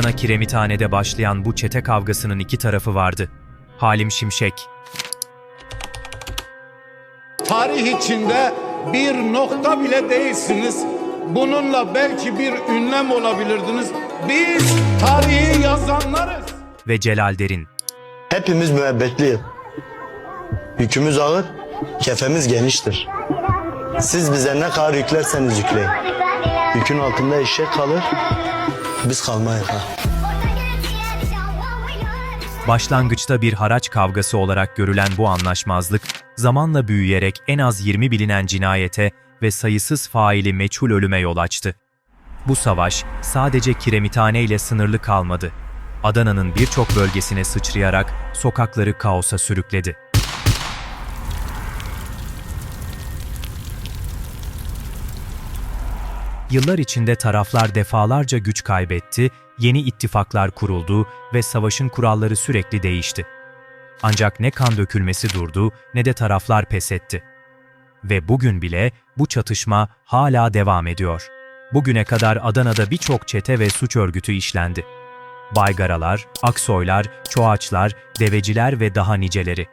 Adana Kiremithane'de başlayan bu çete kavgasının iki tarafı vardı. Halim Şimşek, Tarih içinde bir nokta bile değilsiniz. Bununla belki bir ünlem olabilirdiniz. Biz tarihi yazanlarız. ve Celal Derin. Hepimiz müebbetliyiz. Yükümüz ağır, kefemiz geniştir. Siz bize ne kadar yüklerseniz yükleyin. Yükün altında eşek kalır, biz kalmayız ha. Başlangıçta bir haraç kavgası olarak görülen bu anlaşmazlık, zamanla büyüyerek en az 20 bilinen cinayete ve sayısız faili meçhul ölüme yol açtı. Bu savaş sadece Kiremithane ile sınırlı kalmadı. Adana'nın birçok bölgesine sıçrayarak sokakları kaosa sürükledi. Yıllar içinde taraflar defalarca güç kaybetti, yeni ittifaklar kuruldu ve savaşın kuralları sürekli değişti. Ancak ne kan dökülmesi durdu ne de taraflar pes etti. Ve bugün bile bu çatışma hala devam ediyor. Bugüne kadar Adana'da birçok çete ve suç örgütü işlendi. Baygaralar, Aksoylar, Çoğaçlar, Deveciler ve daha niceleri.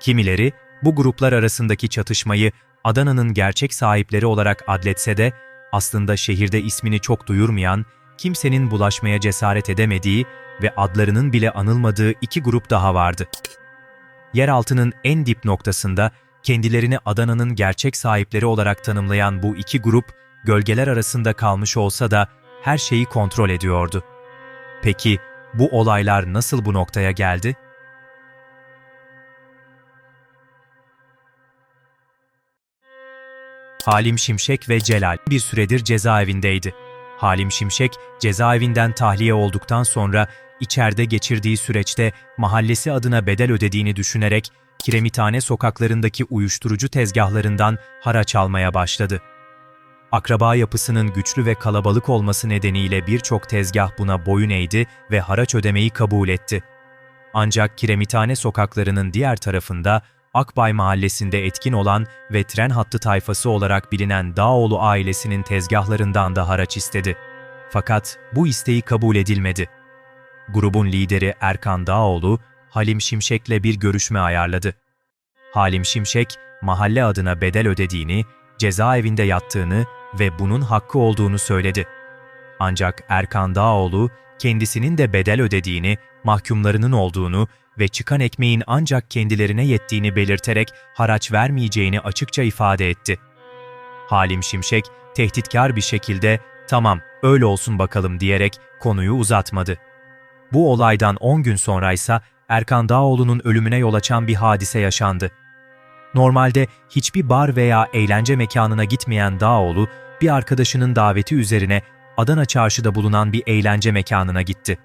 Kimileri bu gruplar arasındaki çatışmayı Adana'nın gerçek sahipleri olarak adletse de aslında şehirde ismini çok duyurmayan, kimsenin bulaşmaya cesaret edemediği ve adlarının bile anılmadığı iki grup daha vardı. Yeraltının en dip noktasında kendilerini Adana'nın gerçek sahipleri olarak tanımlayan bu iki grup, gölgeler arasında kalmış olsa da her şeyi kontrol ediyordu. Peki bu olaylar nasıl bu noktaya geldi? Halim Şimşek ve Celal bir süredir cezaevindeydi. Halim Şimşek cezaevinden tahliye olduktan sonra içeride geçirdiği süreçte mahallesi adına bedel ödediğini düşünerek Kiremithane sokaklarındaki uyuşturucu tezgahlarından haraç almaya başladı. Akraba yapısının güçlü ve kalabalık olması nedeniyle birçok tezgah buna boyun eğdi ve haraç ödemeyi kabul etti. Ancak Kiremithane sokaklarının diğer tarafında Akbay mahallesinde etkin olan ve tren hattı tayfası olarak bilinen Dağoğlu ailesinin tezgahlarından da haraç istedi. Fakat bu isteği kabul edilmedi. Grubun lideri Erkan Dağoğlu, Halim Şimşek'le bir görüşme ayarladı. Halim Şimşek, mahalle adına bedel ödediğini, cezaevinde yattığını ve bunun hakkı olduğunu söyledi. Ancak Erkan Dağoğlu, kendisinin de bedel ödediğini, mahkumlarının olduğunu ve çıkan ekmeğin ancak kendilerine yettiğini belirterek haraç vermeyeceğini açıkça ifade etti. Halim Şimşek, tehditkar bir şekilde tamam öyle olsun bakalım diyerek konuyu uzatmadı. Bu olaydan 10 gün sonra ise Erkan Dağoğlu'nun ölümüne yol açan bir hadise yaşandı. Normalde hiçbir bar veya eğlence mekanına gitmeyen Dağoğlu, bir arkadaşının daveti üzerine Adana Çarşı'da bulunan bir eğlence mekanına gitti.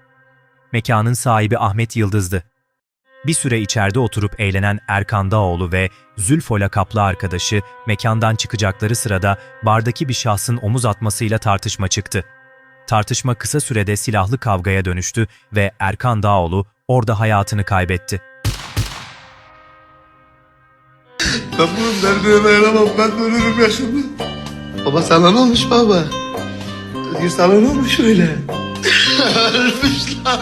Mekanın sahibi Ahmet Yıldız'dı. Bir süre içeride oturup eğlenen Erkan Dağoğlu ve Zülfo lakaplı arkadaşı mekandan çıkacakları sırada bardaki bir şahsın omuz atmasıyla tartışma çıktı. Tartışma kısa sürede silahlı kavgaya dönüştü ve Erkan Dağoğlu orada hayatını kaybetti. Ben bunun derdine dayanamam. Ben de ölürüm yaşımda. Baba sana ne olmuş baba? Özgür sana ne olmuş öyle? Ölmüş lan.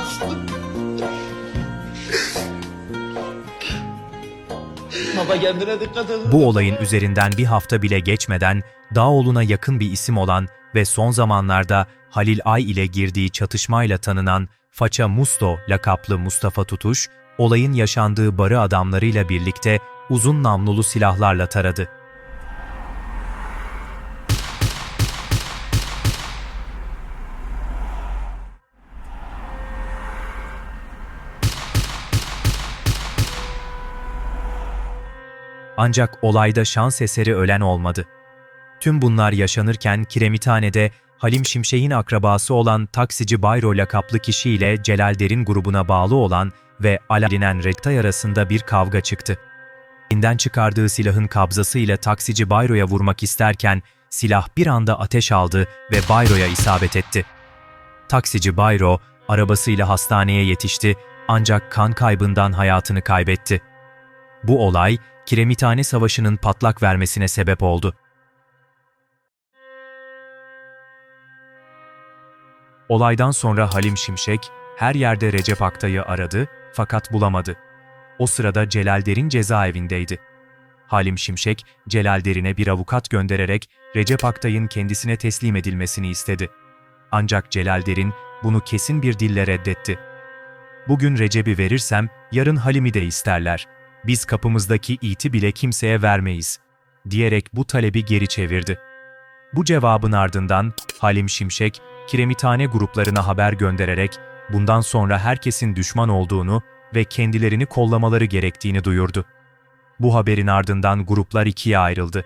Baba kendine dikkat et. Bu olayın üzerinden bir hafta bile geçmeden Dağoğlu'na yakın bir isim olan ve son zamanlarda Halil Ay ile girdiği çatışmayla tanınan Faça Musto lakaplı Mustafa Tutuş, olayın yaşandığı barı adamlarıyla birlikte uzun namlulu silahlarla taradı. Ancak olayda şans eseri ölen olmadı. Tüm bunlar yaşanırken Kiremithane'de Halim Şimşek'in akrabası olan taksici Bayro lakaplı kişiyle Celal Derin grubuna bağlı olan ve Alinen Rektay arasında bir kavga çıktı. Elinden çıkardığı silahın kabzasıyla taksici Bayro'ya vurmak isterken silah bir anda ateş aldı ve Bayro'ya isabet etti. Taksici Bayro arabasıyla hastaneye yetişti ancak kan kaybından hayatını kaybetti. Bu olay Kiremithane Savaşı'nın patlak vermesine sebep oldu. Olaydan sonra Halim Şimşek her yerde Recep Aktay'ı aradı fakat bulamadı. O sırada Celal Derin cezaevindeydi. Halim Şimşek, Celal Derin'e bir avukat göndererek Recep Aktay'ın kendisine teslim edilmesini istedi. Ancak Celal Derin bunu kesin bir dille reddetti. Bugün Recep'i verirsem yarın Halim'i de isterler. Biz kapımızdaki iti bile kimseye vermeyiz, diyerek bu talebi geri çevirdi. Bu cevabın ardından Halim Şimşek, kiremithane gruplarına haber göndererek bundan sonra herkesin düşman olduğunu ve kendilerini kollamaları gerektiğini duyurdu. Bu haberin ardından gruplar ikiye ayrıldı.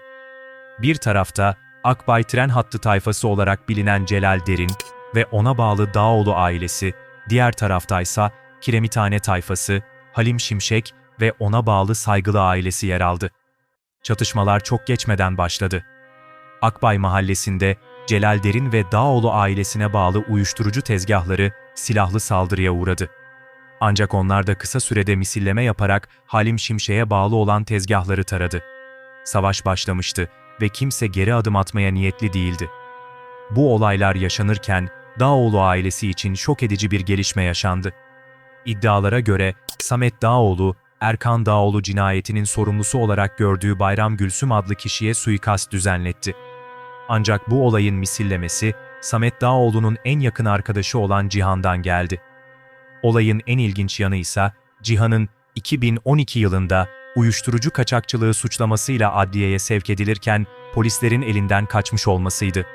Bir tarafta Akbay tren hattı tayfası olarak bilinen Celal Derin ve ona bağlı Dağoğlu ailesi, diğer taraftaysa Kiremithane tayfası, Halim Şimşek ve ona bağlı Saygılı ailesi yer aldı. Çatışmalar çok geçmeden başladı. Akbay mahallesinde Celal Derin ve Dağoğlu ailesine bağlı uyuşturucu tezgahları silahlı saldırıya uğradı. Ancak onlar da kısa sürede misilleme yaparak Halim Şimşek'e bağlı olan tezgahları taradı. Savaş başlamıştı ve kimse geri adım atmaya niyetli değildi. Bu olaylar yaşanırken Dağoğlu ailesi için şok edici bir gelişme yaşandı. İddialara göre Samet Dağoğlu, Erkan Dağoğlu cinayetinin sorumlusu olarak gördüğü Bayram Gülsüm adlı kişiye suikast düzenletti. Ancak bu olayın misillemesi Samet Dağoğlu'nun en yakın arkadaşı olan Cihan'dan geldi. Olayın en ilginç yanı ise Cihan'ın 2012 yılında uyuşturucu kaçakçılığı suçlamasıyla adliyeye sevk edilirken polislerin elinden kaçmış olmasıydı.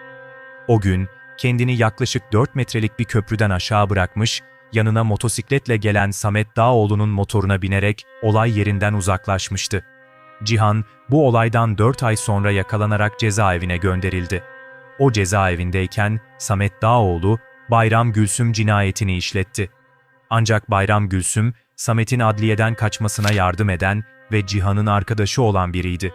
O gün kendini yaklaşık 4 metrelik bir köprüden aşağı bırakmış, yanına motosikletle gelen Samet Dağoğlu'nun motoruna binerek olay yerinden uzaklaşmıştı. Cihan bu olaydan 4 ay sonra yakalanarak cezaevine gönderildi. O cezaevindeyken Samet Dağoğlu Bayram Gülsüm cinayetini işletti. Ancak Bayram Gülsüm, Samet'in adliyeden kaçmasına yardım eden ve Cihan'ın arkadaşı olan biriydi.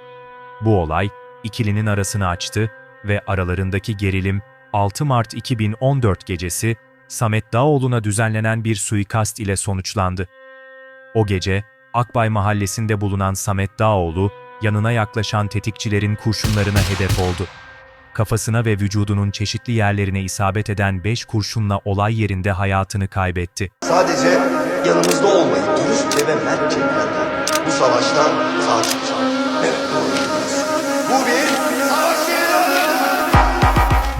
Bu olay, ikilinin arasını açtı ve aralarındaki gerilim 6 Mart 2014 gecesi Samet Dağoğlu'na düzenlenen bir suikast ile sonuçlandı. O gece, Akbay mahallesinde bulunan Samet Dağoğlu, yanına yaklaşan tetikçilerin kurşunlarına hedef oldu. Kafasına ve vücudunun çeşitli yerlerine isabet eden 5 kurşunla olay yerinde hayatını kaybetti. Sadece yanımızda olmayı dürüstçe ve mertçe bu savaştan sağ çıkacağım. Evet doğru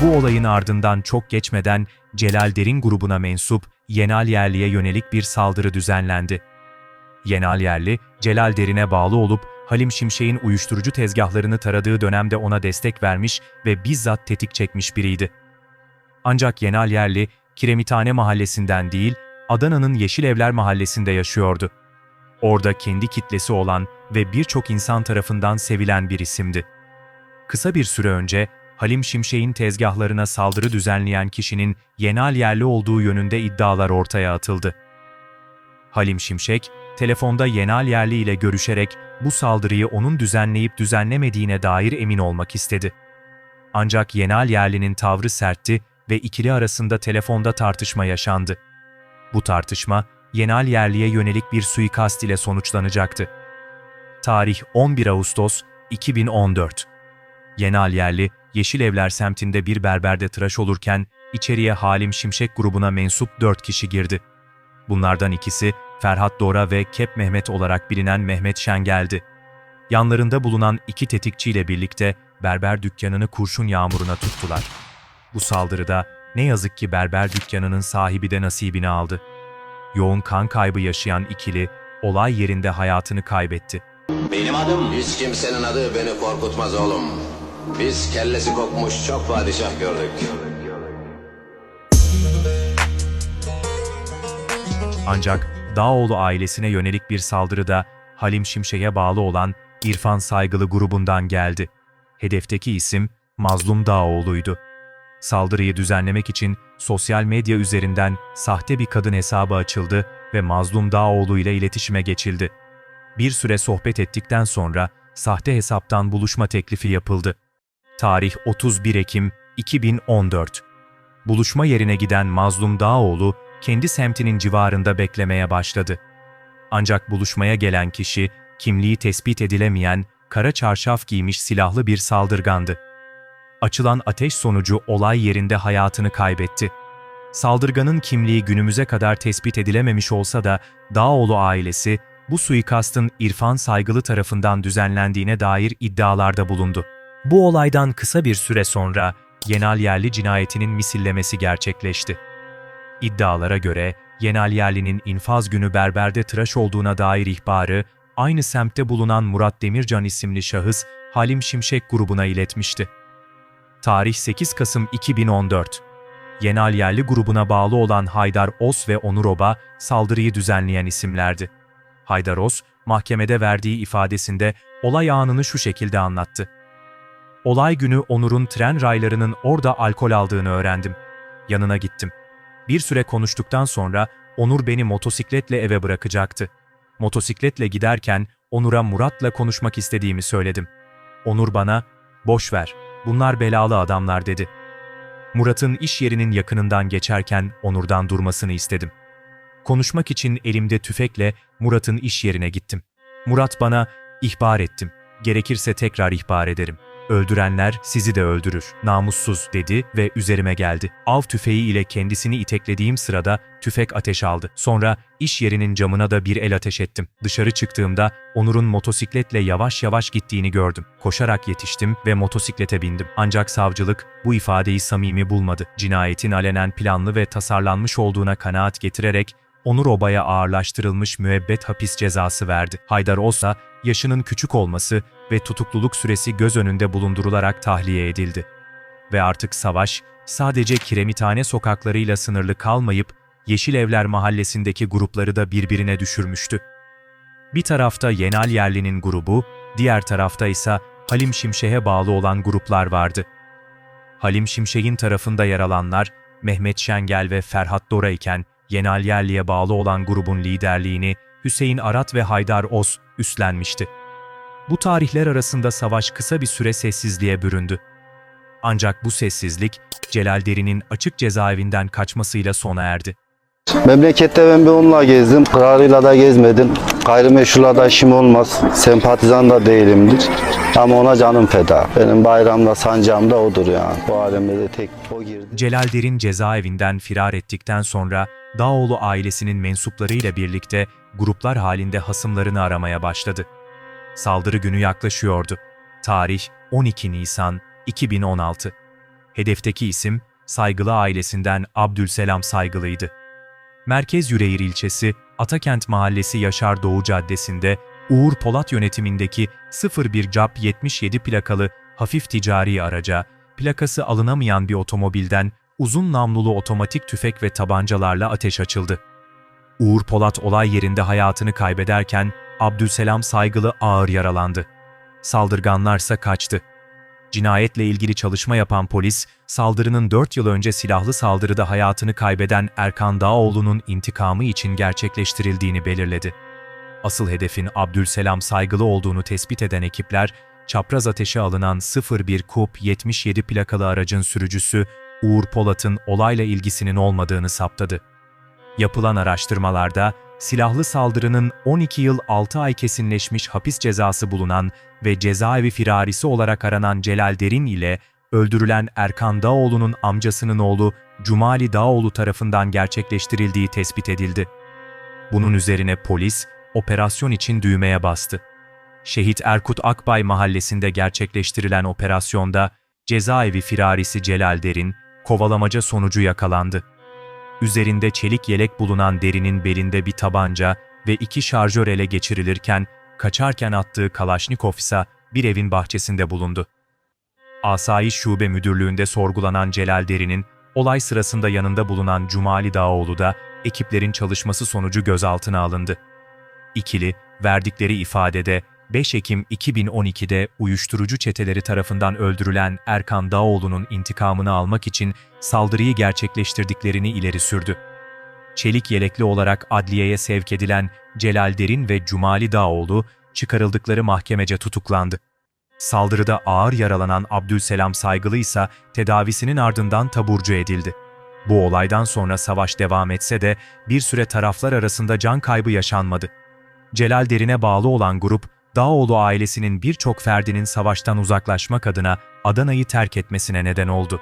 Bu olayın ardından çok geçmeden Celal Derin grubuna mensup Yenal Yerli'ye yönelik bir saldırı düzenlendi. Yenal Yerli, Celal Derin'e bağlı olup Halim Şimşek'in uyuşturucu tezgahlarını taradığı dönemde ona destek vermiş ve bizzat tetik çekmiş biriydi. Ancak Yenal Yerli, Kiremithane mahallesinden değil, Adana'nın Yeşilevler mahallesinde yaşıyordu. Orada kendi kitlesi olan ve birçok insan tarafından sevilen bir isimdi. Kısa bir süre önce Halim Şimşek'in tezgahlarına saldırı düzenleyen kişinin Yenal Yerli olduğu yönünde iddialar ortaya atıldı. Halim Şimşek, telefonda Yenal Yerli ile görüşerek bu saldırıyı onun düzenleyip düzenlemediğine dair emin olmak istedi. Ancak Yenal Yerli'nin tavrı sertti ve ikili arasında telefonda tartışma yaşandı. Bu tartışma, Yenal Yerli'ye yönelik bir suikast ile sonuçlanacaktı. Tarih 11 Ağustos 2014 Yenal Yerli, Yeşilevler semtinde bir berberde tıraş olurken içeriye Halim Şimşek grubuna mensup dört kişi girdi. Bunlardan ikisi Ferhat Dora ve Kep Mehmet olarak bilinen Mehmet Şengel'di. Yanlarında bulunan iki tetikçiyle birlikte berber dükkanını kurşun yağmuruna tuttular. Bu saldırıda ne yazık ki berber dükkanının sahibi de nasibini aldı. Yoğun kan kaybı yaşayan ikili olay yerinde hayatını kaybetti. Benim adım hiç kimsenin adı beni korkutmaz oğlum. Biz kellesi kokmuş çok padişah gördük. Ancak Dağoğlu ailesine yönelik bir saldırı da Halim Şimşek'e bağlı olan İrfan Saygılı grubundan geldi. Hedefteki isim Mazlum Dağoğlu'ydu. Saldırıyı düzenlemek için sosyal medya üzerinden sahte bir kadın hesabı açıldı ve Mazlum Dağoğlu ile iletişime geçildi. Bir süre sohbet ettikten sonra sahte hesaptan buluşma teklifi yapıldı. Tarih 31 Ekim 2014. Buluşma yerine giden Mazlum Dağoğlu, kendi semtinin civarında beklemeye başladı. Ancak buluşmaya gelen kişi, kimliği tespit edilemeyen, kara çarşaf giymiş silahlı bir saldırgandı. Açılan ateş sonucu olay yerinde hayatını kaybetti. Saldırganın kimliği günümüze kadar tespit edilememiş olsa da Dağoğlu ailesi bu suikastın İrfan Saygılı tarafından düzenlendiğine dair iddialarda bulundu. Bu olaydan kısa bir süre sonra Yenal Yerli cinayetinin misillemesi gerçekleşti. İddialara göre Yenal Yerli'nin infaz günü berberde tıraş olduğuna dair ihbarı aynı semtte bulunan Murat Demircan isimli şahıs Halim Şimşek grubuna iletmişti. Tarih 8 Kasım 2014. Yenal Yerli grubuna bağlı olan Haydar Os ve Onur Oba saldırıyı düzenleyen isimlerdi. Haydar Os, mahkemede verdiği ifadesinde olay anını şu şekilde anlattı. Olay günü Onur'un tren raylarının orada alkol aldığını öğrendim. Yanına gittim. Bir süre konuştuktan sonra Onur beni motosikletle eve bırakacaktı. Motosikletle giderken Onur'a Murat'la konuşmak istediğimi söyledim. Onur bana, boş ver, bunlar belalı adamlar dedi. Murat'ın iş yerinin yakınından geçerken Onur'dan durmasını istedim. Konuşmak için elimde tüfekle Murat'ın iş yerine gittim. Murat bana, ihbar ettim, gerekirse tekrar ihbar ederim. Öldürenler sizi de öldürür, namussuz dedi ve üzerime geldi. Av tüfeği ile kendisini iteklediğim sırada tüfek ateş aldı. Sonra iş yerinin camına da bir el ateş ettim. Dışarı çıktığımda Onur'un motosikletle yavaş yavaş gittiğini gördüm. Koşarak yetiştim ve motosiklete bindim. Ancak savcılık bu ifadeyi samimi bulmadı. Cinayetin alenen planlı ve tasarlanmış olduğuna kanaat getirerek Onur Oba'ya ağırlaştırılmış müebbet hapis cezası verdi. Haydar Osa, yaşının küçük olması ve tutukluluk süresi göz önünde bulundurularak tahliye edildi. Ve artık savaş, sadece kiremithane sokaklarıyla sınırlı kalmayıp, Yeşil Evler mahallesindeki grupları da birbirine düşürmüştü. Bir tarafta Yenal Yerli'nin grubu, diğer tarafta ise Halim Şimşek'e bağlı olan gruplar vardı. Halim Şimşek'in tarafında yer alanlar, Mehmet Şengel ve Ferhat Dora iken, Yenal Yerli'ye bağlı olan grubun liderliğini Hüseyin Arat ve Haydar Os üstlenmişti. Bu tarihler arasında savaş kısa bir süre sessizliğe büründü. Ancak bu sessizlik, Celal Derin'in açık cezaevinden kaçmasıyla sona erdi. Memlekette ben bir onunla gezdim. Kararıyla da gezmedim. Gayrimeşrulla da işim olmaz. Sempatizan da değilimdir. Ama ona canım feda. Benim bayramda, sancağım da odur yani. Bu alemde de tek o girdi. Celal Derin cezaevinden firar ettikten sonra Dağoğlu ailesinin mensuplarıyla birlikte gruplar halinde hasımlarını aramaya başladı. Saldırı günü yaklaşıyordu. Tarih 12 Nisan 2016. Hedefteki isim Saygılı ailesinden Abdülselam Saygılı'ydı. Merkez Yüreğir ilçesi Atakent Mahallesi Yaşar Doğu Caddesi'nde Uğur Polat yönetimindeki 01 CAP 77 plakalı hafif ticari araca, plakası alınamayan bir otomobilden uzun namlulu otomatik tüfek ve tabancalarla ateş açıldı. Uğur Polat olay yerinde hayatını kaybederken Abdülselam Saygılı ağır yaralandı. Saldırganlarsa kaçtı. Cinayetle ilgili çalışma yapan polis, saldırının 4 yıl önce silahlı saldırıda hayatını kaybeden Erkan Dağoğlu'nun intikamı için gerçekleştirildiğini belirledi. Asıl hedefin Abdülselam Saygılı olduğunu tespit eden ekipler, çapraz ateşe alınan 01 Kup 77 plakalı aracın sürücüsü Uğur Polat'ın olayla ilgisinin olmadığını saptadı. Yapılan araştırmalarda silahlı saldırının 12 yıl 6 ay kesinleşmiş hapis cezası bulunan ve cezaevi firarisi olarak aranan Celal Derin ile öldürülen Erkan Dağoğlu'nun amcasının oğlu Cumali Dağoğlu tarafından gerçekleştirildiği tespit edildi. Bunun üzerine polis operasyon için düğmeye bastı. Şehit Erkut Akbay mahallesinde gerçekleştirilen operasyonda cezaevi firarisi Celal Derin kovalamaca sonucu yakalandı. Üzerinde çelik yelek bulunan derinin belinde bir tabanca ve iki şarjör ele geçirilirken, kaçarken attığı Kalaşnikov ise bir evin bahçesinde bulundu. Asayiş Şube Müdürlüğü'nde sorgulanan Celal Derin'in, olay sırasında yanında bulunan Cumali Dağoğlu da ekiplerin çalışması sonucu gözaltına alındı. İkili, verdikleri ifadede 5 Ekim 2012'de uyuşturucu çeteleri tarafından öldürülen Erkan Dağoğlu'nun intikamını almak için saldırıyı gerçekleştirdiklerini ileri sürdü. Çelik yelekli olarak adliyeye sevk edilen Celal Derin ve Cumali Dağoğlu çıkarıldıkları mahkemece tutuklandı. Saldırıda ağır yaralanan Abdülselam Saygılı ise tedavisinin ardından taburcu edildi. Bu olaydan sonra savaş devam etse de bir süre taraflar arasında can kaybı yaşanmadı. Celal Derin'e bağlı olan grup, Dağoğlu ailesinin birçok ferdinin savaştan uzaklaşmak adına Adana'yı terk etmesine neden oldu.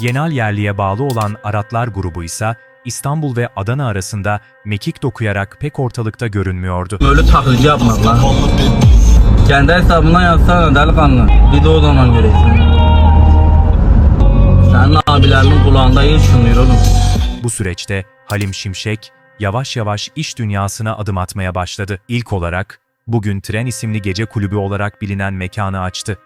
Yenal Yerli'ye bağlı olan Aratlar grubu ise İstanbul ve Adana arasında mekik dokuyarak pek ortalıkta görünmüyordu. Böyle taklidi yapmak lan. Kendi hesabından yazsana delikanlı. Bir de o zaman göreceksin. Senin abilerinin kulağında iyi çınlıyor oğlum. Bu süreçte Halim Şimşek yavaş yavaş iş dünyasına adım atmaya başladı. İlk olarak bugün Tren isimli gece kulübü olarak bilinen mekanı açtı.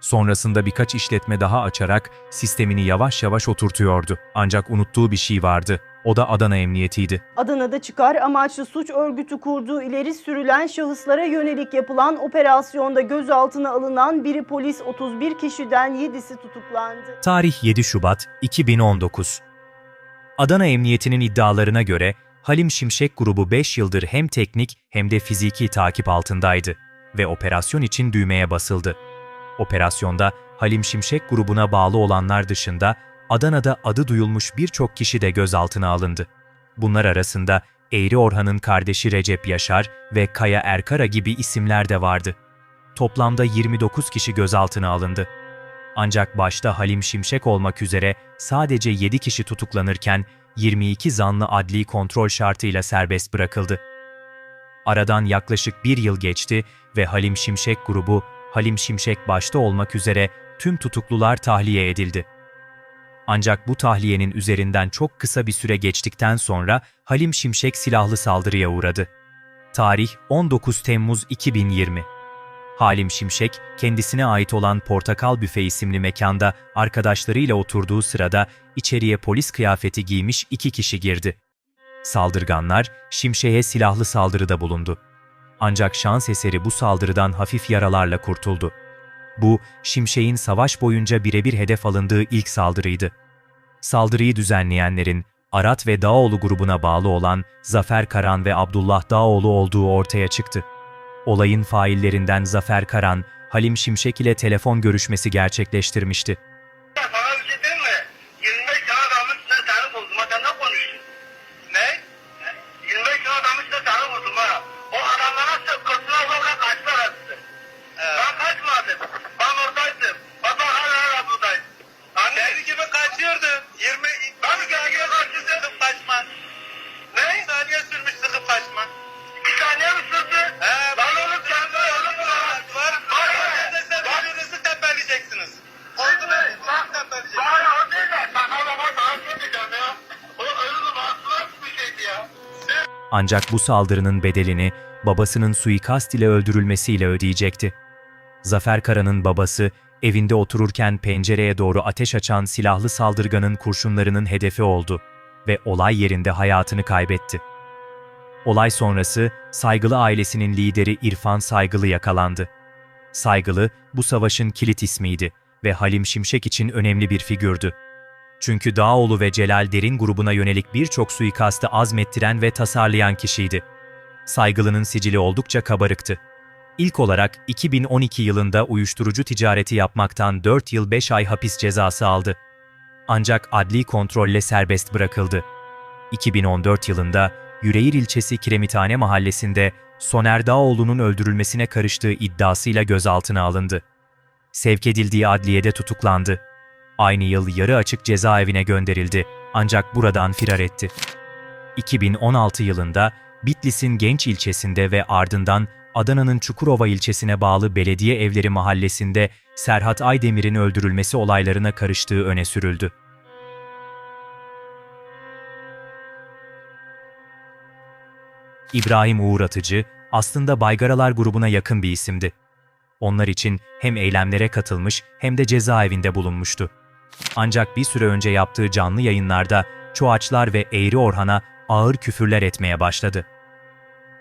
Sonrasında birkaç işletme daha açarak sistemini yavaş yavaş oturtuyordu. Ancak unuttuğu bir şey vardı. O da Adana Emniyetiydi. Adana'da çıkar amaçlı suç örgütü kurduğu ileri sürülen şahıslara yönelik yapılan operasyonda gözaltına alınan biri polis 31 kişiden 7'si tutuklandı. Tarih 7 Şubat 2019. Adana Emniyeti'nin iddialarına göre Halim Şimşek grubu 5 yıldır hem teknik hem de fiziki takip altındaydı ve operasyon için düğmeye basıldı. Operasyonda Halim Şimşek grubuna bağlı olanlar dışında Adana'da adı duyulmuş birçok kişi de gözaltına alındı. Bunlar arasında Eğri Orhan'ın kardeşi Recep Yaşar ve Kaya Erkara gibi isimler de vardı. Toplamda 29 kişi gözaltına alındı. Ancak başta Halim Şimşek olmak üzere sadece 7 kişi tutuklanırken 22 zanlı adli kontrol şartıyla serbest bırakıldı. Aradan yaklaşık bir yıl geçti ve Halim Şimşek grubu, Halim Şimşek başta olmak üzere tüm tutuklular tahliye edildi. Ancak bu tahliyenin üzerinden çok kısa bir süre geçtikten sonra Halim Şimşek silahlı saldırıya uğradı. Tarih 19 Temmuz 2020. Halim Şimşek, kendisine ait olan Portakal Büfe isimli mekanda arkadaşlarıyla oturduğu sırada içeriye polis kıyafeti giymiş iki kişi girdi. Saldırganlar Şimşek'e silahlı saldırıda bulundu. Ancak şans eseri bu saldırıdan hafif yaralarla kurtuldu. Bu, Şimşek'in savaş boyunca birebir hedef alındığı ilk saldırıydı. Saldırıyı düzenleyenlerin Arat ve Dağoğlu grubuna bağlı olan Zafer Karan ve Abdullah Dağoğlu olduğu ortaya çıktı. Olayın faillerinden Zafer Karan, Halim Şimşek ile telefon görüşmesi gerçekleştirmişti. Ancak bu saldırının bedelini babasının suikast ile öldürülmesiyle ödeyecekti. Zafer Kara'nın babası evinde otururken pencereye doğru ateş açan silahlı saldırganın kurşunlarının hedefi oldu ve olay yerinde hayatını kaybetti. Olay sonrası Saygılı ailesinin lideri İrfan Saygılı yakalandı. Saygılı bu savaşın kilit ismiydi ve Halim Şimşek için önemli bir figürdü. Çünkü Dağoğlu ve Celal Derin grubuna yönelik birçok suikastı azmettiren ve tasarlayan kişiydi. Saygılı'nın sicili oldukça kabarıktı. İlk olarak 2012 yılında uyuşturucu ticareti yapmaktan 4 yıl 5 ay hapis cezası aldı. Ancak adli kontrolle serbest bırakıldı. 2014 yılında Yüreğir ilçesi Kiremithane mahallesinde Soner Dağoğlu'nun öldürülmesine karıştığı iddiasıyla gözaltına alındı. Sevk edildiği adliyede tutuklandı. Aynı yıl yarı açık cezaevine gönderildi ancak buradan firar etti. 2016 yılında Bitlis'in Genç ilçesinde ve ardından Adana'nın Çukurova ilçesine bağlı Belediye Evleri mahallesinde Serhat Aydemir'in öldürülmesi olaylarına karıştığı öne sürüldü. İbrahim Uğur Atıcı aslında Baygaralar grubuna yakın bir isimdi. Onlar için hem eylemlere katılmış hem de cezaevinde bulunmuştu. Ancak bir süre önce yaptığı canlı yayınlarda Çoğaçlar ve Eğri Orhan'a ağır küfürler etmeye başladı.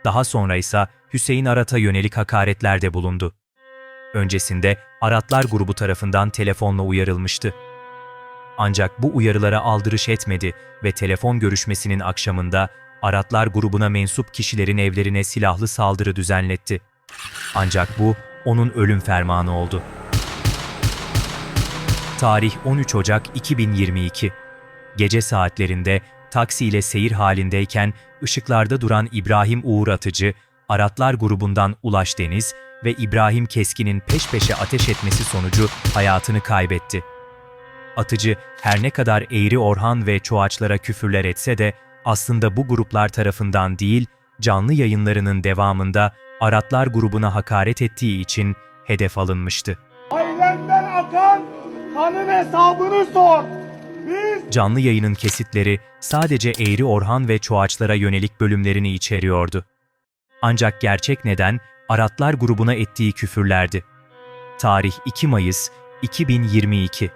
Daha sonra ise Hüseyin Arat'a yönelik hakaretlerde bulundu. Öncesinde Aratlar grubu tarafından telefonla uyarılmıştı. Ancak bu uyarılara aldırış etmedi ve telefon görüşmesinin akşamında Aratlar grubuna mensup kişilerin evlerine silahlı saldırı düzenletti. Ancak bu onun ölüm fermanı oldu. Tarih 13 Ocak 2022. Gece saatlerinde taksiyle seyir halindeyken ışıklarda duran İbrahim Uğur Atıcı, Aratlar grubundan Ulaş Deniz ve İbrahim Keskin'in peş peşe ateş etmesi sonucu hayatını kaybetti. Atıcı her ne kadar Eğri Orhan ve Çoğaçlara küfürler etse de aslında bu gruplar tarafından değil, canlı yayınlarının devamında Aratlar grubuna hakaret ettiği için hedef alınmıştı. Ailenden akan kanın hesabını sor. Biz Canlı yayının kesitleri sadece Eğri Orhan ve Çoğaçlara yönelik bölümlerini içeriyordu. Ancak gerçek neden Aratlar grubuna ettiği küfürlerdi. Tarih 2 Mayıs 2022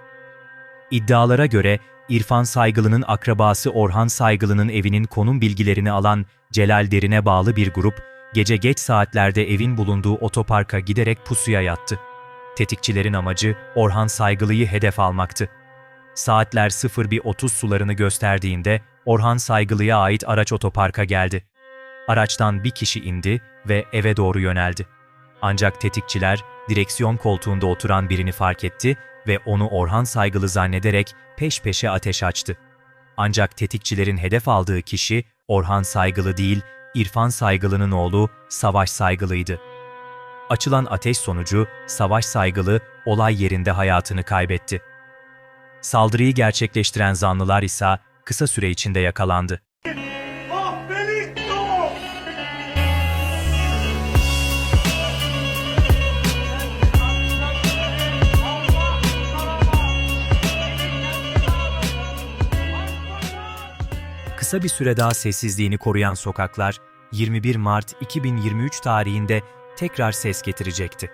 İddialara göre İrfan Saygılı'nın akrabası Orhan Saygılı'nın evinin konum bilgilerini alan Celal Derin'e bağlı bir grup, gece geç saatlerde evin bulunduğu otoparka giderek pusuya yattı. Tetikçilerin amacı Orhan Saygılı'yı hedef almaktı. Saatler 01.30 sularını gösterdiğinde Orhan Saygılı'ya ait araç otoparka geldi. Araçtan bir kişi indi ve eve doğru yöneldi. Ancak tetikçiler direksiyon koltuğunda oturan birini fark etti ve onu Orhan Saygılı zannederek peş peşe ateş açtı. Ancak tetikçilerin hedef aldığı kişi Orhan Saygılı değil, İrfan Saygılı'nın oğlu Savaş Saygılı'ydı. Açılan ateş sonucu Savaş Saygılı olay yerinde hayatını kaybetti. Saldırıyı gerçekleştiren zanlılar ise kısa süre içinde yakalandı. ah. Kısa bir süre daha sessizliğini koruyan sokaklar, 21 Mart 2023 tarihinde tekrar ses getirecekti.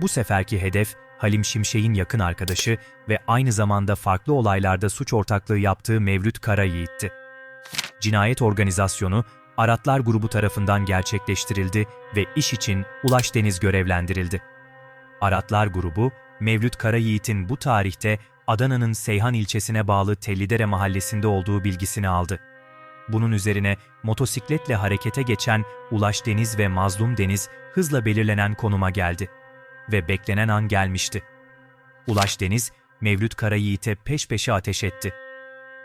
Bu seferki hedef, Halim Şimşek'in yakın arkadaşı ve aynı zamanda farklı olaylarda suç ortaklığı yaptığı Mevlüt Karayiğit'ti. Cinayet organizasyonu, Aratlar grubu tarafından gerçekleştirildi ve iş için Ulaş Deniz görevlendirildi. Aratlar grubu, Mevlüt Karayiğit'in bu tarihte Adana'nın Seyhan ilçesine bağlı Tellidere mahallesinde olduğu bilgisini aldı. Bunun üzerine motosikletle harekete geçen Ulaş Deniz ve Mazlum Deniz hızla belirlenen konuma geldi. Ve beklenen an gelmişti. Ulaş Deniz, Mevlüt Karayiğit'e peş peşe ateş etti.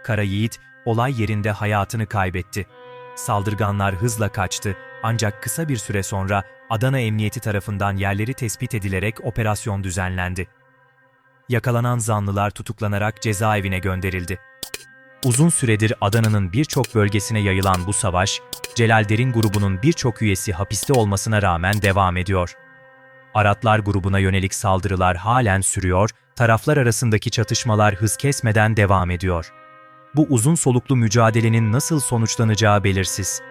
Karayiğit, olay yerinde hayatını kaybetti. Saldırganlar hızla kaçtı ancak kısa bir süre sonra Adana Emniyeti tarafından yerleri tespit edilerek operasyon düzenlendi. Yakalanan zanlılar tutuklanarak cezaevine gönderildi. Uzun süredir Adana'nın birçok bölgesine yayılan bu savaş, Celal Derin grubunun birçok üyesi hapiste olmasına rağmen devam ediyor. Aratlar grubuna yönelik saldırılar halen sürüyor, taraflar arasındaki çatışmalar hız kesmeden devam ediyor. Bu uzun soluklu mücadelenin nasıl sonuçlanacağı belirsiz.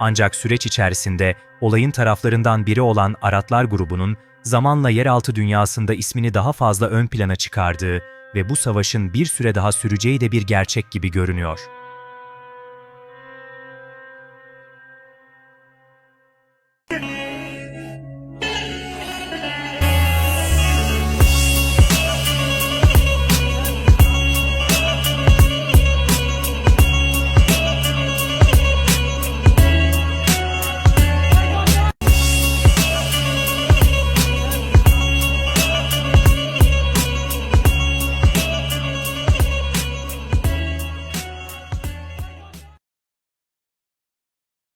Ancak süreç içerisinde olayın taraflarından biri olan Aratlar grubunun zamanla yeraltı dünyasında ismini daha fazla ön plana çıkardığı ve bu savaşın bir süre daha süreceği de bir gerçek gibi görünüyor.